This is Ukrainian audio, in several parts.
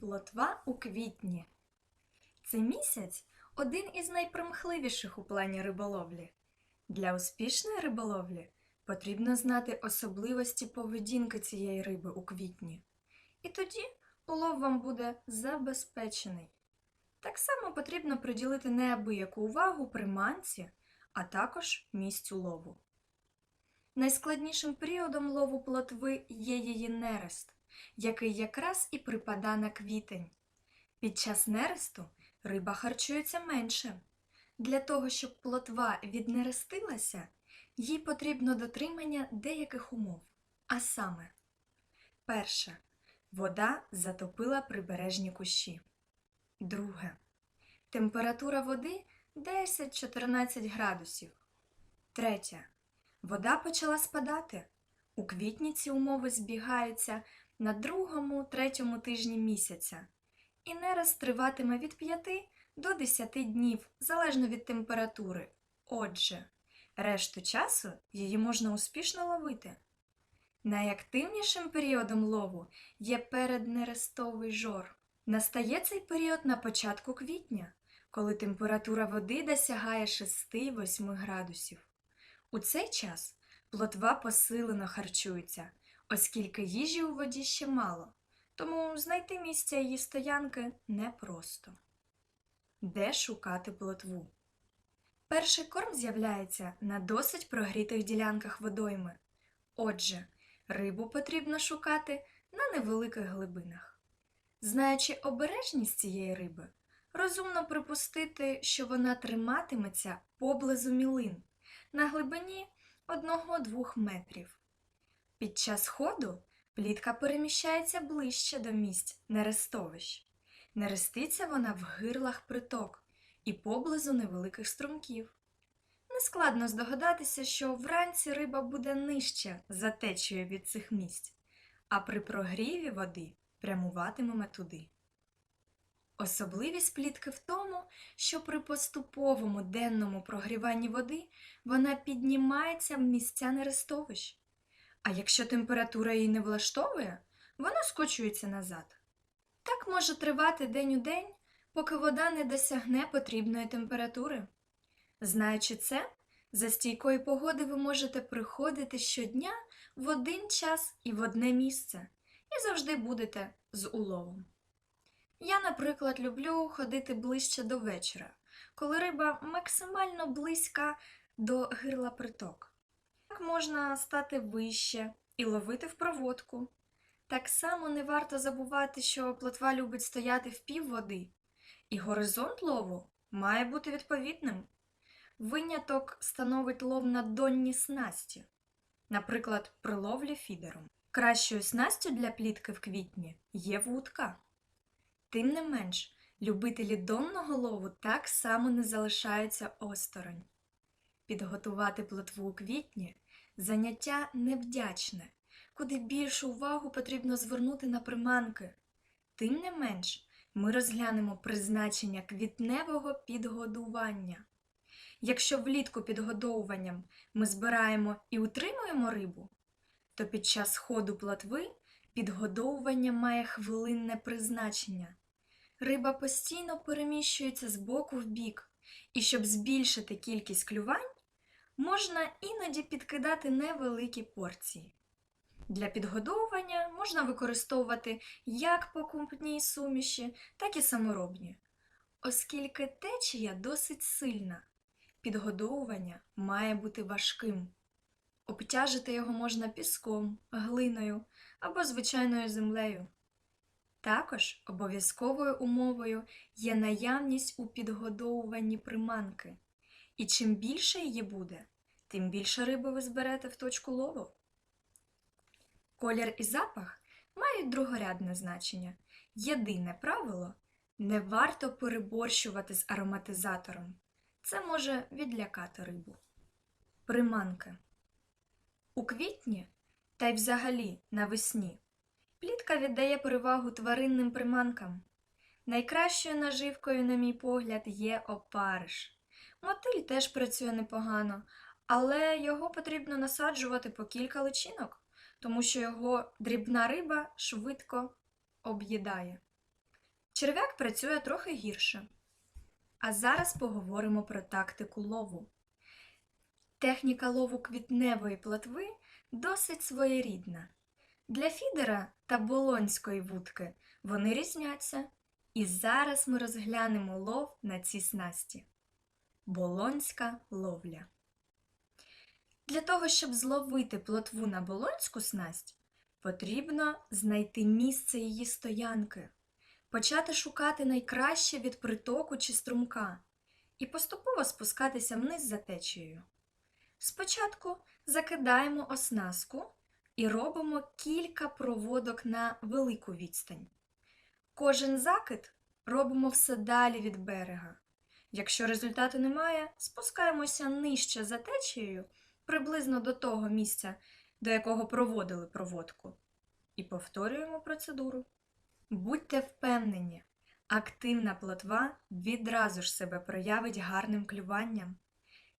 Плотва у квітні. Цей місяць один із найпримхливіших у плані риболовлі. Для успішної риболовлі потрібно знати особливості поведінки цієї риби у квітні. І тоді улов вам буде забезпечений. Так само потрібно приділити неабияку увагу приманці, а також місцю лову. Найскладнішим періодом лову плотви є її нерест, який якраз і припада на квітень. Під час нересту риба харчується менше. Для того, щоб плотва віднерестилася, їй потрібно дотримання деяких умов. А саме, перше, вода затопила прибережні кущі. Друге, температура води 10-14 градусів. Третє, вода почала спадати. У квітні ці умови збігаються на другому-третьому тижні місяця, і нерест триватиме від 5 до 10 днів, залежно від температури. Отже, решту часу її можна успішно ловити. Найактивнішим періодом лову є переднерестовий жор. Настає цей період на початку квітня, коли температура води досягає 6-8 градусів. У цей час плотва посилено харчується, оскільки їжі у воді ще мало, тому знайти місця її стоянки непросто. Де шукати плотву? Перший корм з'являється на досить прогрітих ділянках водойми. Отже, рибу потрібно шукати на невеликих глибинах. Знаючи обережність цієї риби, розумно припустити, що вона триматиметься поблизу мілин на глибині 1-2 метрів. Під час ходу плітка переміщається ближче до місць нерестовищ. Нереститься вона в гирлах приток і поблизу невеликих струмків. Нескладно здогадатися, що вранці риба буде нижче за течією від цих місць, а при прогріві води прямуватиме туди. Особливість плітки в тому, що при поступовому денному прогріванні води вона піднімається в місця нерестовищ. А якщо температура її не влаштовує, вона скочується назад. Так може тривати день у день, поки вода не досягне потрібної температури. Знаючи це, за стійкої погоди ви можете приходити щодня в один час і в одне місце, і завжди будете з уловом. Я, наприклад, люблю ходити ближче до вечора, коли риба максимально близька до гирла приток. Так можна стати вище і ловити в проводку. Так само не варто забувати, що плотва любить стояти в пів води, і горизонт лову має бути відповідним. Виняток становить лов на донні снасті, наприклад, при ловлі фідером. Кращою снастю для плітки в квітні є вудка. Тим не менш, любителі донного лову так само не залишаються осторонь. Підготувати плотву у квітні заняття невдячне, куди більшу увагу потрібно звернути на приманки. Тим не менш, ми розглянемо призначення квітневого підгодування. Якщо влітку підгодовуванням ми збираємо і утримуємо рибу, то під час ходу плотви підгодовування має хвилинне призначення. Риба постійно переміщується з боку в бік, і щоб збільшити кількість клювань, можна іноді підкидати невеликі порції. Для підгодовування можна використовувати як покупні суміші, так і саморобні. Оскільки течія досить сильна, підгодовування має бути важким. Обтяжити його можна піском, глиною або звичайною землею. Також обов'язковою умовою є наявність у підгодовуванні приманки, і чим більше її буде, тим більше риби ви зберете в точку лову. Колір і запах мають другорядне значення. Єдине правило не варто переборщувати з ароматизатором. Це може відлякати рибу. Приманки. У квітні та й взагалі навесні плітка віддає перевагу тваринним приманкам. Найкращою наживкою, на мій погляд, є опариш. Мотиль теж працює непогано, але його потрібно насаджувати по кілька личинок, тому що його дрібна риба швидко об'їдає. Черв'як працює трохи гірше. А зараз поговоримо про тактику лову. Техніка лову квітневої плотви досить своєрідна. Для фідера та болонської вудки вони різняться. І зараз ми розглянемо лов на ці снасті. Болонська ловля. Для того, щоб зловити плотву на болонську снасть, потрібно знайти місце її стоянки, почати шукати найкраще від притоку чи струмка і поступово спускатися вниз за течією. Спочатку закидаємо оснастку і робимо кілька проводок на велику відстань. Кожен закид робимо все далі від берега. Якщо результату немає, спускаємося нижче за течією, приблизно до того місця, до якого проводили проводку, і повторюємо процедуру. Будьте впевнені, активна плотва відразу ж себе проявить гарним клюванням.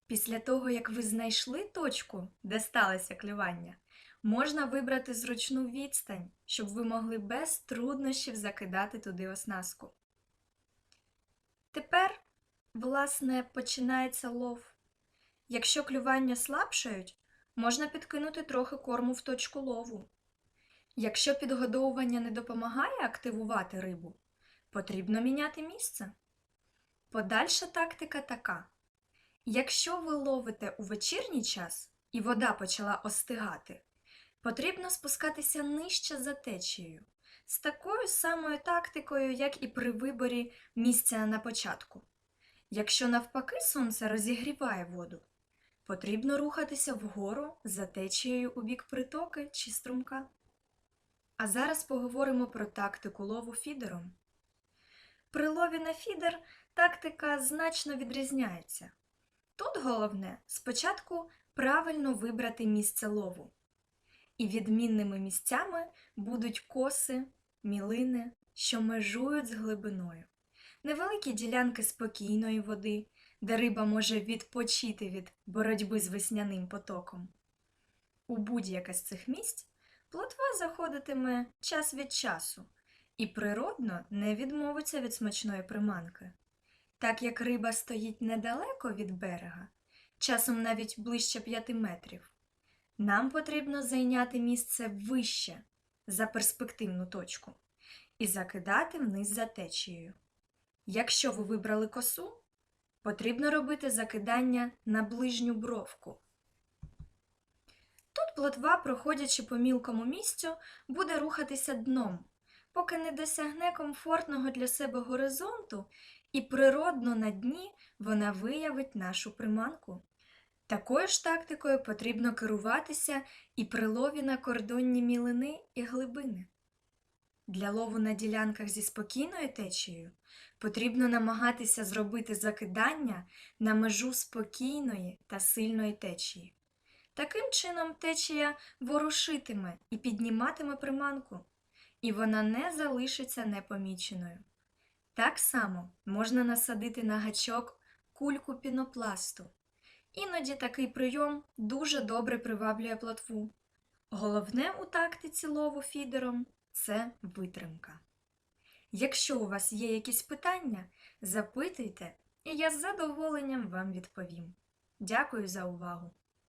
Після того, як ви знайшли точку, де сталося клювання, можна вибрати зручну відстань, щоб ви могли без труднощів закидати туди оснастку. Тепер, власне, починається лов. Якщо клювання слабшають, можна підкинути трохи корму в точку лову. Якщо підгодовування не допомагає активувати рибу, потрібно міняти місце. Подальша тактика така. Якщо ви ловите у вечірній час і вода почала остигати, потрібно спускатися нижче за течією, з такою самою тактикою, як і при виборі місця на початку. Якщо навпаки сонце розігріває воду, потрібно рухатися вгору за течією у бік притоки чи струмка. А зараз поговоримо про тактику лову фідером. При лові на фідер тактика значно відрізняється. Тут головне спочатку правильно вибрати місце лову. І відмінними місцями будуть коси, мілини, що межують з глибиною, невеликі ділянки спокійної води, де риба може відпочити від боротьби з весняним потоком. У будь-яке з цих місць плотва заходитиме час від часу і природно не відмовиться від смачної приманки. Так як риба стоїть недалеко від берега, часом навіть ближче 5 метрів, нам потрібно зайняти місце вище за перспективну точку і закидати вниз за течією. Якщо ви вибрали косу, потрібно робити закидання на ближню бровку. Тут плотва, проходячи по мілкому місцю, буде рухатися дном, поки не досягне комфортного для себе горизонту і природно на дні вона виявить нашу приманку. Такою ж тактикою потрібно керуватися і при лові на кордонні мілини і глибини. Для лову на ділянках зі спокійною течією потрібно намагатися зробити закидання на межу спокійної та сильної течії. Таким чином течія ворушитиме і підніматиме приманку, і вона не залишиться непоміченою. Так само можна насадити на гачок кульку пінопласту. Іноді такий прийом дуже добре приваблює плотву. Головне у тактиці лову фідером це витримка. Якщо у вас є якісь питання, запитуйте, і я з задоволенням вам відповім. Дякую за увагу!